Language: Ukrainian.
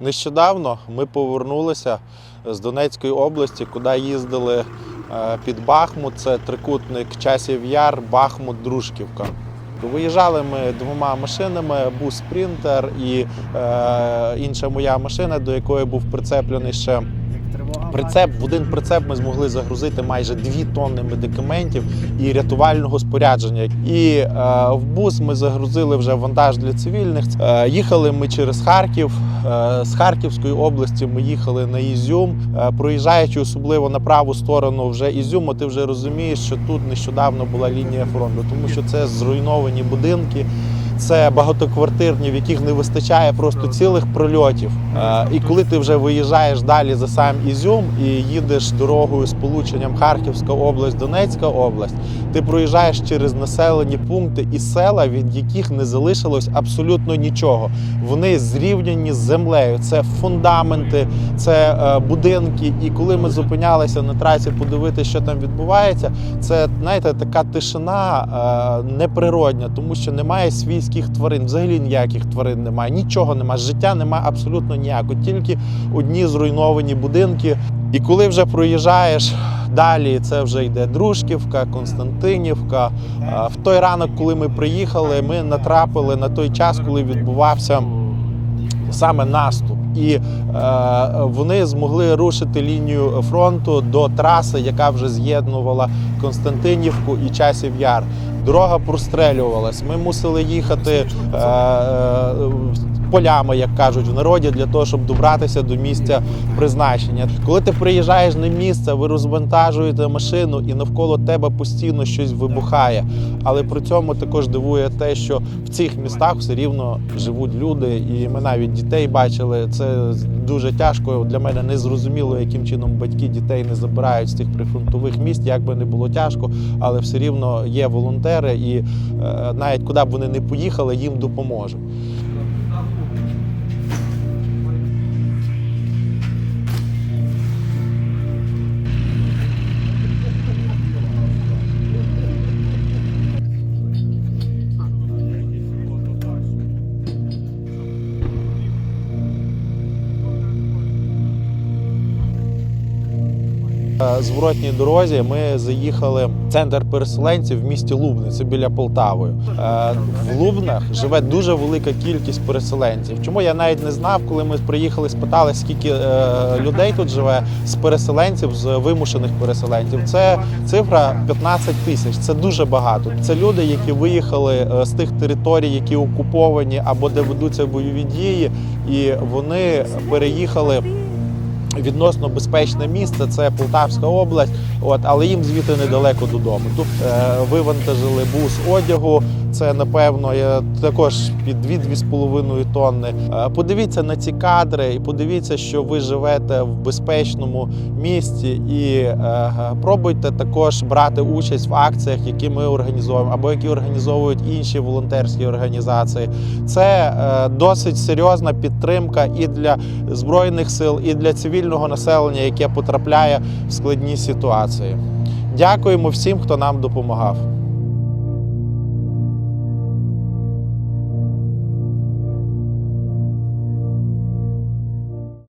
Нещодавно ми повернулися з Донецької області, куди їздили е, під Бахмут. Це трикутник часів Яр, Бахмут, Дружківка. Виїжджали ми двома машинами: бус Спринтер і е, інша моя машина, до якої був прицеплений ще прицеп. В один прицеп ми змогли загрузити майже 2 тонни медикаментів і рятувального спорядження. І е, в бус ми загрузили вже вантаж для цивільних. Е, їхали ми через Харків. Е, з Харківської області ми їхали на Ізюм. Е, проїжджаючи особливо на праву сторону вже Ізюму, ти вже розумієш, що тут нещодавно була лінія фронту, тому що це зруйновані будинки. Це багатоквартирні, в яких не вистачає просто цілих прольотів. Е, І коли ти вже виїжджаєш далі за сам Ізюм і їдеш дорогою з полученням Харківська область, Донецька область, ти проїжджаєш через населені пункти і села, від яких не залишилось абсолютно нічого. Вони зрівняні з землею. Це фундаменти, це е, будинки. І коли ми зупинялися на трасі, подивитися, що там відбувається, це знаєте, така тишина е, неприродня, тому що немає свійських тварин, взагалі ніяких тварин немає, нічого немає, життя немає абсолютно ніякого, тільки одні зруйновані будинки. І коли вже проїжджаєш далі, це вже йде Дружківка, Константинівка. В той ранок, коли ми приїхали, ми натрапили на той час, коли відбувався саме наступ. І е, вони змогли рушити лінію фронту до траси, яка вже з'єднувала Константинівку і Часів Яр. Дорога прострелювалась. Ми мусили їхати е, е, полями, як кажуть в народі, для того, щоб добратися до місця призначення. Коли ти приїжджаєш на місце, ви розвантажуєте машину, і навколо тебе постійно щось вибухає. Але при цьому також дивує те, що в цих містах все рівно живуть люди, і ми навіть дітей бачили. Це дуже тяжко. Для мене не зрозуміло, яким чином батьки дітей не забирають з тих прифронтових міст, як би не було тяжко, але все рівно є волонтери, і е, навіть куди б вони не поїхали, їм допоможе. Зворотній дорозі ми заїхали в центр переселенців в місті Лубни, це біля Полтави. Е, В Лубнах живе дуже велика кількість переселенців. Чому я навіть не знав, коли ми приїхали, спитали, скільки е, людей тут живе з переселенців, з вимушених переселенців. Це цифра 15 тисяч. Це дуже багато. Це люди, які виїхали е, з тих територій, які окуповані або де ведуться бойові дії, і вони переїхали відносно безпечне місце, це Полтавська область, от, але їм звідти недалеко додому. Тут е, вивантажили бус одягу. Це напевно також під 2-2,5 тонни. Е, подивіться на ці кадри і подивіться, що ви живете в безпечному місті, і е, пробуйте також брати участь в акціях, які ми організовуємо, або які організовують інші волонтерські організації. Це е, досить серйозна підтримка і для збройних сил, і для цивільного населення, яке потрапляє в складні ситуації. Дякуємо всім, хто нам допомагав.